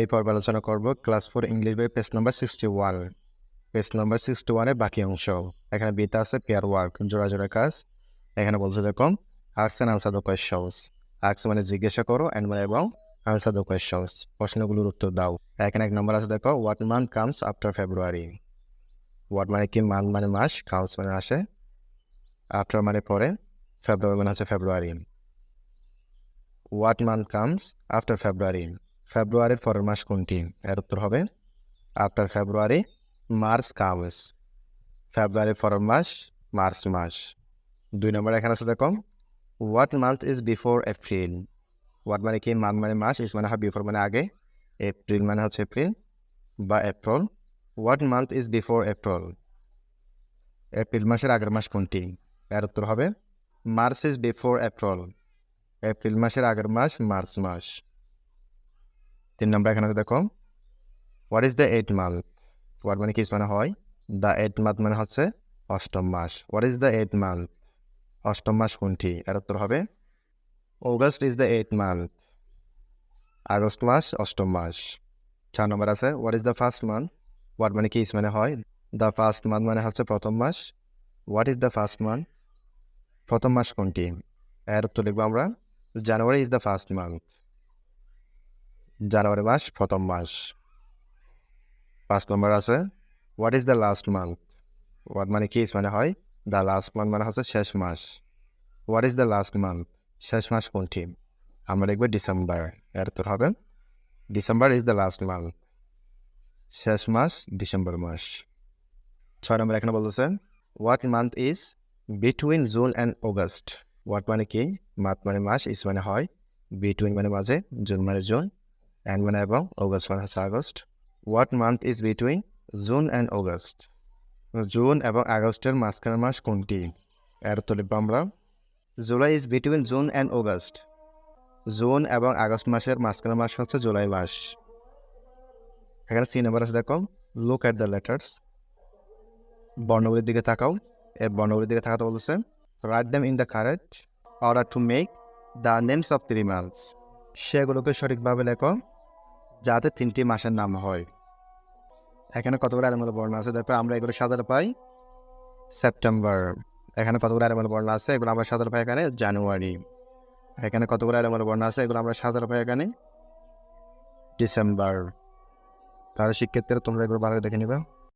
এই পর্ব আলোচনা করব ক্লাস ফোর ইংলিশ বই page number sixty one page number sixty ওয়ানের বাকি অংশ। এখানে বিতে আছে পেয়ার ওয়ার্ক জোড়া জোড়া কাজ। এখানে বলছে দেখুন asks and answer the questions asks মানে জিজ্ঞাসা করো অ্যান্ড মানে এবং আনসার দ্য কোয়েশনস প্রশ্নগুলোর উত্তর দাও। এখানে এক নম্বর আছে দেখো what month comes after February what মানে কি মান্থ মানে মাস কামস মানে আসে। আফটার মানে পরে ফেব্রুয়ারি মানে হচ্ছে ফেব্রুয়ারি what month comes after February ফেব্রুয়ারির পরের মাস কোনটি? এর উত্তর হবে আফটার ফেব্রুয়ারি, মার্চ কামস ফেব্রুয়ারির পরের মাস, মার্চ মাস। দুই নম্বর এখানে আছে দেখো what month is before April what মানে কি? মান্থ মানে মাস ইস মানে হয় বিফোর মানে আগে। এপ্রিল মানে হচ্ছে এপ্রিল বা April what month is before April April মাসের আগের মাস কোনটি? এর উত্তর হবে, মার্চ ইজ বিফোর এপ্রিল এপ্রিল মাসের আগের মাস, মার্চ মাস। তিন নম্বর এখানে দেখো what is the eight month what মানে কি মানে হয়? দ্য এইট মান্থ মানে হচ্ছে অষ্টম মাস। What is the eight month অষ্টম মাস কোনটি? এর উত্তর হবে August is the eight month August মাস, অষ্টম মাস। চার নম্বর আছে what is the first month what মানে কি মানে হয়? দ্য ফার্স্ট মান্থ মানে হচ্ছে প্রথম মাস। What is the first month প্রথম মাস কোনটি? এর উত্তর লিখব আমরা January is the first month জানুয়ারি মাস, প্রথম মাস। পাঁচ নম্বর আছে what is the last month what মানে কি মানে হয়? দ্য লাস্ট মান্থ মানে হচ্ছে শেষ মাস। What is the last month শেষ মাস কোনটি? আমরা লিখব ডিসেম্বর, এর তোর হবে। December is the last month শেষ মাস, ডিসেম্বর মাস। ছয় নম্বর এখানে বলতেছে what month is between June and August what মানে কি? মাত মানে মাস ইস মানে হয় বিটুইন মানে মাঝে জুন মানে জুন মানে এবং অগস্ট মানে হচ্ছে August what month is between June and August June এবং আগস্টের মাঝখানের মাস কোনটি? এর লিখব আমরা। July is between June and August June এবং আগস্ট মাসের মাঝখানের মাস হচ্ছে জুলাই মাস। এখানে সি নাম্বার আছে দেখো। লুক অ্যাট দ্য লেটার্স বর্ণগুলির দিকে তাকাও। এই বর্ণগুলির দিকে তাকাতে বলতেছে write them in the correct order to make the names of three months সেগুলোকে সঠিকভাবে লেখো। যাতে তিনটি মাসের নাম হয়। এখানে কতগুলো আলামত বর্ণ আছে? দেখো, আমরা এগুলো সাজাতে পাই সেপ্টেম্বর। এখানে কতগুলো আলামত বর্ণ আছে? এগুলো আমরা সাজাতে পাই এখানে জানুয়ারি। এখানে কতগুলো আলামত বর্ণ আছে? এগুলো আমরা সাজাতে পাই এখানে ডিসেম্বর। তাহলে শিক্ষার্থীরা তোমরা এগুলো ভালো দেখে নিবে।